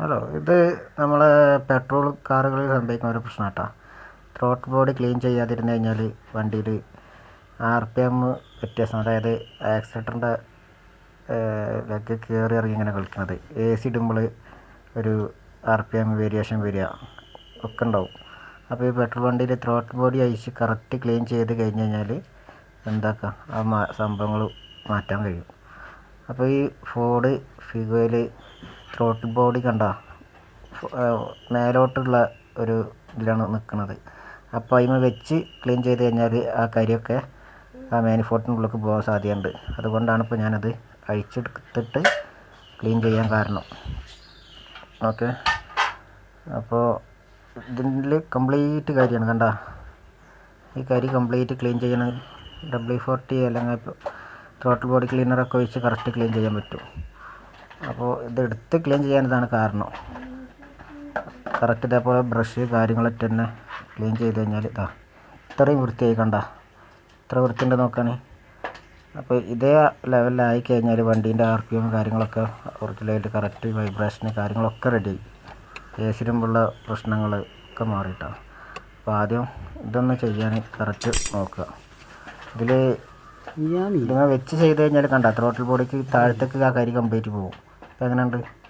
Hello ഇത് നമ്മളെ petrol കാറുകളിൽ സംഭവിക്കുന്ന ഒരു പ്രശ്നം കേട്ടോ. ത്രോട്ട് ബോഡി ക്ലീൻ ചെയ്യാതിരുന്നു കഴിഞ്ഞാൽ വണ്ടിയിൽ ആർ പി എം വ്യത്യാസം അതായത് ആക്സിലേറ്ററിന്റെ ലെഗ് കയറി ഇറങ്ങി ഇങ്ങനെ കളിക്കുന്നത് എ സി ഇടുമ്പോൾ ഒരു ആർ പി എം വേരിയേഷൻ വരിക ഒക്കെ ഉണ്ടാവും. അപ്പോൾ ഈ പെട്രോൾ വണ്ടിയിൽ ത്രോട്ട് ബോഡി അഴിച്ച് കറക്റ്റ് ക്ലീൻ ചെയ്ത് കഴിഞ്ഞ് കഴിഞ്ഞാൽ എന്താക്കാം? ആ സംഭവങ്ങൾ മാറ്റാൻ കഴിയും. അപ്പോൾ ഈ ഫോർഡ് ഫിഗോയിൽ ത്രോട്ട് ബോഡി കണ്ട? മേലോട്ടുള്ള ഒരു ഇതിലാണ് നിൽക്കുന്നത് അപ്പോൾ അതിമ വെച്ച് ക്ലീൻ ചെയ്ത് കഴിഞ്ഞാൽ ആ കരിയൊക്കെ ആ മാനിഫോട്ടിനുള്ളിലേക്ക് പോകാൻ സാധ്യതയുണ്ട്. അതുകൊണ്ടാണ് ഇപ്പോൾ ഞാനത് അഴിച്ചെടുത്തിട്ട് ക്ലീൻ ചെയ്യാൻ കാരണം. ഓക്കെ? അപ്പോൾ ഇതിൽ കംപ്ലീറ്റ് കാര്യമാണ് കണ്ട? ഈ കരി കംപ്ലീറ്റ് ക്ലീൻ ചെയ്യണം ഡബ്ല്യു ഫോർട്ടി അല്ലെങ്കിൽ ത്രോട്ടിൽ ബോഡി ക്ലീനറൊക്കെ വെച്ച് കറക്റ്റ് ക്ലീൻ ചെയ്യാൻ പറ്റും. അപ്പോൾ ഇതെടുത്ത് ക്ലീൻ ചെയ്യാൻ ഇതാണ് കാരണം. കറക്റ്റ് ഇതേപോലെ ബ്രഷ് കാര്യങ്ങളൊക്കെ തന്നെ ക്ലീൻ ചെയ്ത് കഴിഞ്ഞാൽ ഇതാ ഇത്രയും വൃത്തിയായി കണ്ട ഇത്ര വൃത്തിയുണ്ട് നോക്കാണ് അപ്പോൾ ഇതേ ലെവലിലായി കഴിഞ്ഞാൽ വണ്ടീന്റെ ആർ പി എം കാര്യങ്ങളൊക്കെ ഒറിജിനലായിട്ട് കറക്റ്റ് വൈബ്രേഷന് കാര്യങ്ങളൊക്കെ റെഡി എ സിടുമ്പോഴുള്ള പ്രശ്നങ്ങൾ ഒക്കെ മാറിയിട്ടാണ് അപ്പോൾ ആദ്യം ഇതൊന്ന് ചെയ്യാൻ കറക്റ്റ് നോക്കുക. ഇതിൽ ഇതിങ്ങനെ വെച്ച് ചെയ്ത് കഴിഞ്ഞാൽ കണ്ട ത്രോട്ടിൽ ബോഡിക്ക് താഴത്തേക്ക് ആ കരി കംപ്ലീറ്റ് പോകും അപ്പോൾ എങ്ങനെയുണ്ട്